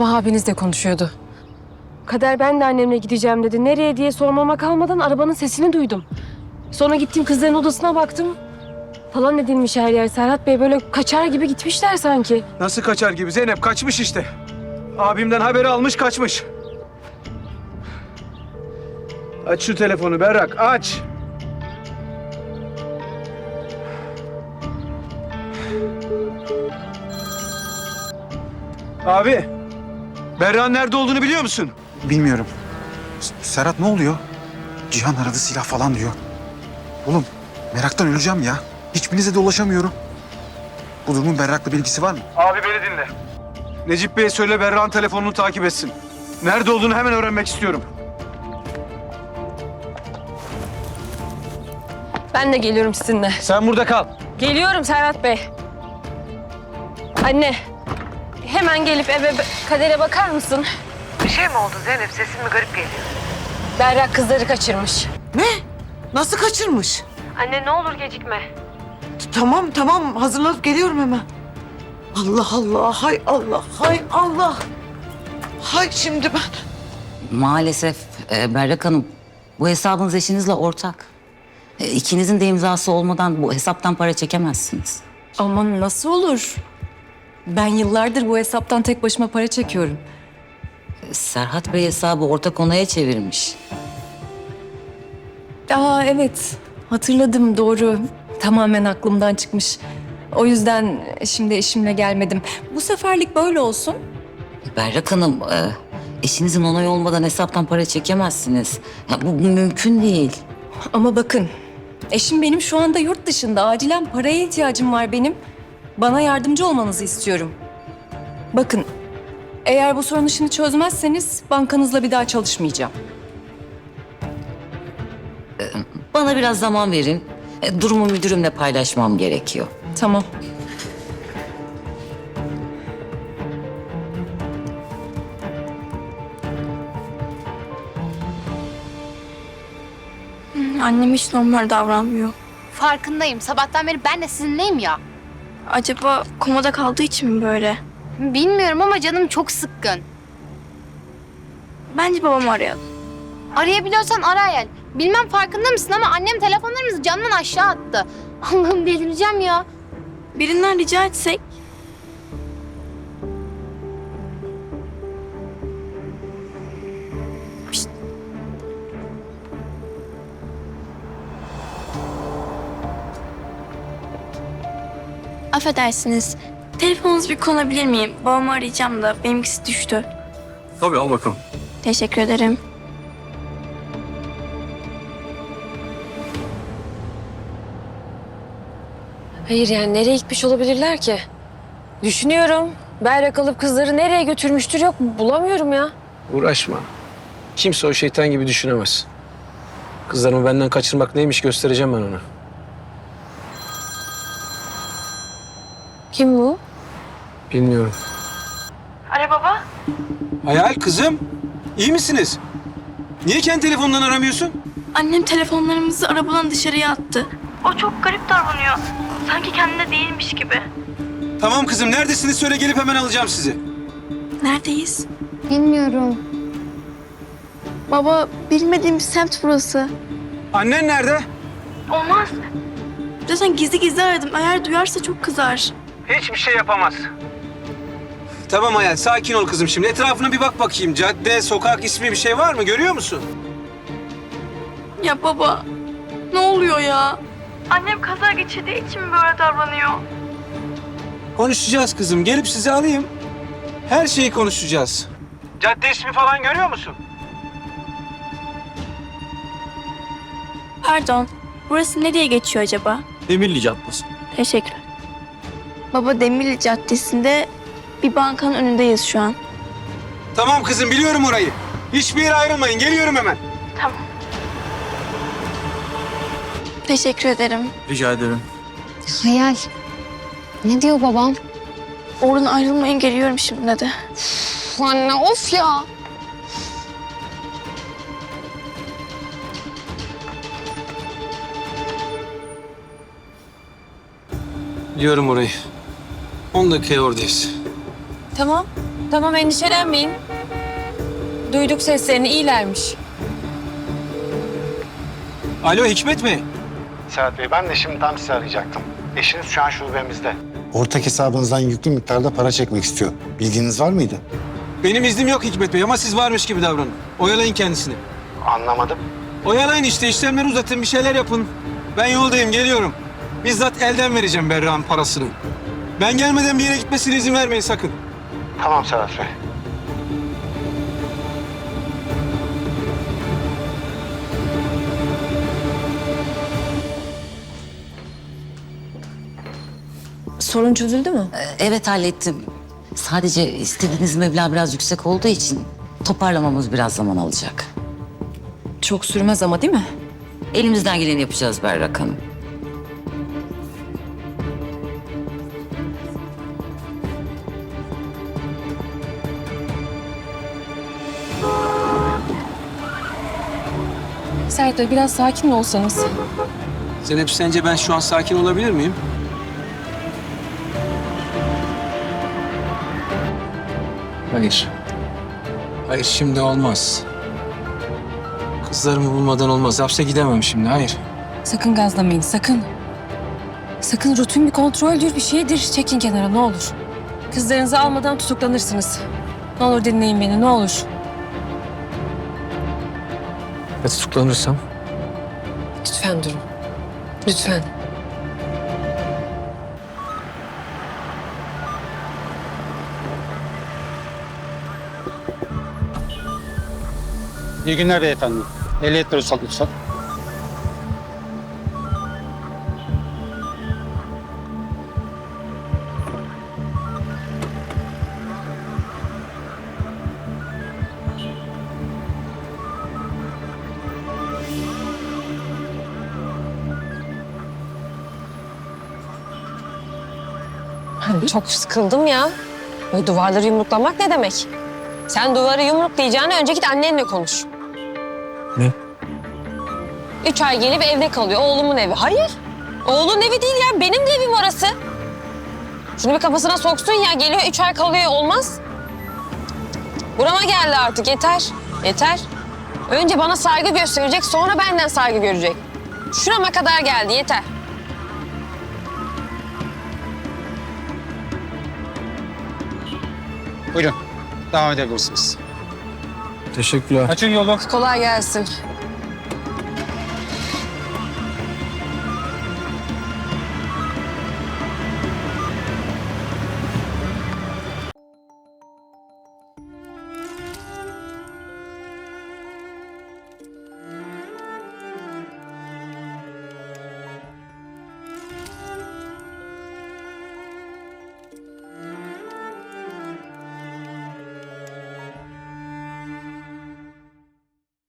Sabah abiniz de konuşuyordu. Kader ben de annemle gideceğim dedi. Nereye diye sormama kalmadan arabanın sesini duydum. Sonra gittim kızların odasına baktım. Falan edilmiş her yer. Serhat Bey böyle kaçar gibi gitmişler sanki. Nasıl kaçar gibi Zeynep kaçmış işte. Abimden haberi almış kaçmış. Aç şu telefonu Berrak aç. Abi, Berrak'ın nerede olduğunu biliyor musun? Bilmiyorum. S- Serhat ne oluyor? Cihan aradı silah falan diyor. Oğlum meraktan öleceğim ya. Hiçbirinize de ulaşamıyorum. Bu durumun Berrak'la bir ilgisi var mı? Abi beni dinle. Necip Bey'e söyle Berrak'ın telefonunu takip etsin. Nerede olduğunu hemen öğrenmek istiyorum. Ben de geliyorum sizinle. Sen burada kal. Geliyorum Serhat Bey. Anne, hemen gelip eve kadere bakar mısın? Bir şey mi oldu Zeynep? Sesin mi garip geliyor? Berrak kızları kaçırmış. Ne? Nasıl kaçırmış? Anne ne olur gecikme. T- Tamam tamam hazırlanıp geliyorum hemen. Allah Allah hay Allah hay Allah. Hay şimdi ben. Maalesef e, Berrak Hanım bu hesabınız eşinizle ortak. E, İkinizin de imzası olmadan bu hesaptan para çekemezsiniz. Aman nasıl olur? Ben yıllardır bu hesaptan tek başıma para çekiyorum. Serhat Bey hesabı ortak onaya çevirmiş. Aa evet hatırladım doğru. Tamamen aklımdan çıkmış. O yüzden şimdi eşimle gelmedim. Bu seferlik böyle olsun. Berrak Hanım e, eşinizin onayı olmadan hesaptan para çekemezsiniz. Ya, bu, bu mümkün değil. Ama bakın eşim benim şu anda yurt dışında. Acilen paraya ihtiyacım var benim. Bana yardımcı olmanızı istiyorum. Bakın eğer bu sorun işini çözmezseniz bankanızla bir daha çalışmayacağım. Bana biraz zaman verin. E, durumu müdürümle paylaşmam gerekiyor. Tamam. Annem hiç normal davranmıyor. Farkındayım. Sabahtan beri ben de sizinleyim ya. Acaba komada kaldığı için mi böyle? Bilmiyorum ama canım çok sıkkın. Bence babamı arayalım. Arayabiliyorsan ara Ayel. Bilmem farkında mısın ama annem telefonlarımızı camdan aşağı attı. Allah'ım delireceğim ya. Birinden rica etsek. Affedersiniz. Telefonunuzu bir konabilir miyim? Babamı arayacağım da benimkisi düştü. Tabii al bakalım. Teşekkür ederim. Hayır yani nereye gitmiş olabilirler ki? Düşünüyorum. Berrak alıp kızları nereye götürmüştür yok bulamıyorum ya. Uğraşma. Kimse o şeytan gibi düşünemez. Kızlarımı benden kaçırmak neymiş göstereceğim ben ona. Kim bu? Bilmiyorum. Ara baba. Hayal kızım. iyi misiniz? Niye kendi telefonundan aramıyorsun? Annem telefonlarımızı arabadan dışarıya attı. O çok garip davranıyor. Sanki kendine değilmiş gibi. Tamam kızım neredesiniz söyle gelip hemen alacağım sizi. Neredeyiz? Bilmiyorum. Baba bilmediğim bir semt burası. Annen nerede? Olmaz. Zaten gizli gizli aradım. Eğer duyarsa çok kızar. Hiçbir şey yapamaz. Tamam Hayal sakin ol kızım şimdi. Etrafına bir bak bakayım. Cadde, sokak ismi bir şey var mı görüyor musun? Ya baba ne oluyor ya? Annem kaza geçirdiği için mi böyle davranıyor? Konuşacağız kızım. Gelip sizi alayım. Her şeyi konuşacağız. Cadde ismi falan görüyor musun? Pardon. Burası nereye geçiyor acaba? Demirli Caddesi. Teşekkür. Baba Demirli Caddesi'nde bir bankanın önündeyiz şu an. Tamam kızım biliyorum orayı. Hiçbir yere ayrılmayın. Geliyorum hemen. Teşekkür ederim. Rica ederim. Hayal. Ne diyor babam? Oradan ayrılmayın geliyorum şimdi dedi. Uf, anne of ya. Biliyorum orayı. 10 dakikaya oradayız. Tamam. Tamam endişelenmeyin. Duyduk seslerini iyilermiş. Alo Hikmet Bey. Serhat Bey ben de şimdi tam sizi arayacaktım. Eşiniz şu an şubemizde. Ortak hesabınızdan yüklü miktarda para çekmek istiyor. Bilginiz var mıydı? Benim iznim yok Hikmet Bey ama siz varmış gibi davranın. Oyalayın kendisini. Anlamadım. Oyalayın işte işlemleri uzatın bir şeyler yapın. Ben yoldayım geliyorum. Bizzat elden vereceğim Berra'nın parasını. Ben gelmeden bir yere gitmesine izin vermeyin sakın. Tamam Serhat Bey. Sorun çözüldü mü? E, Evet hallettim. Sadece istediğiniz meblağ biraz yüksek olduğu için toparlamamız biraz zaman alacak. Çok sürmez ama değil mi? Elimizden geleni yapacağız Berrak Hanım. Serhat Bey biraz sakin mi olsanız? Zeynep sence ben şu an sakin olabilir miyim? Hayır. Hayır şimdi olmaz. Kızlarımı bulmadan olmaz. Hapse gidemem şimdi. Hayır. Sakın gazlamayın sakın. Sakın rutin bir kontroldür bir şeydir. Çekin kenara ne olur. Kızlarınızı almadan tutuklanırsınız. Ne olur dinleyin beni ne olur. Ya tutuklanırsam? Lütfen durun. Lütfen. İyi günler beyefendi. Ehliyet ruhsat lütfen. Çok sıkıldım ya. Böyle duvarları yumruklamak ne demek? Sen duvarı yumruklayacağına önce git annenle konuş. Ne? Üç ay gelip evde kalıyor. Oğlumun evi. Hayır. Oğlun evi değil ya. Benim de evim orası. Şunu bir kafasına soksun ya. Geliyor üç ay kalıyor. Olmaz. Burama geldi artık. Yeter. Yeter. Önce bana saygı gösterecek. Sonra benden saygı görecek. Şurama kadar geldi. Yeter. Buyurun. Devam edebilirsiniz. Teşekkürler. Açın yolu. Kolay gelsin.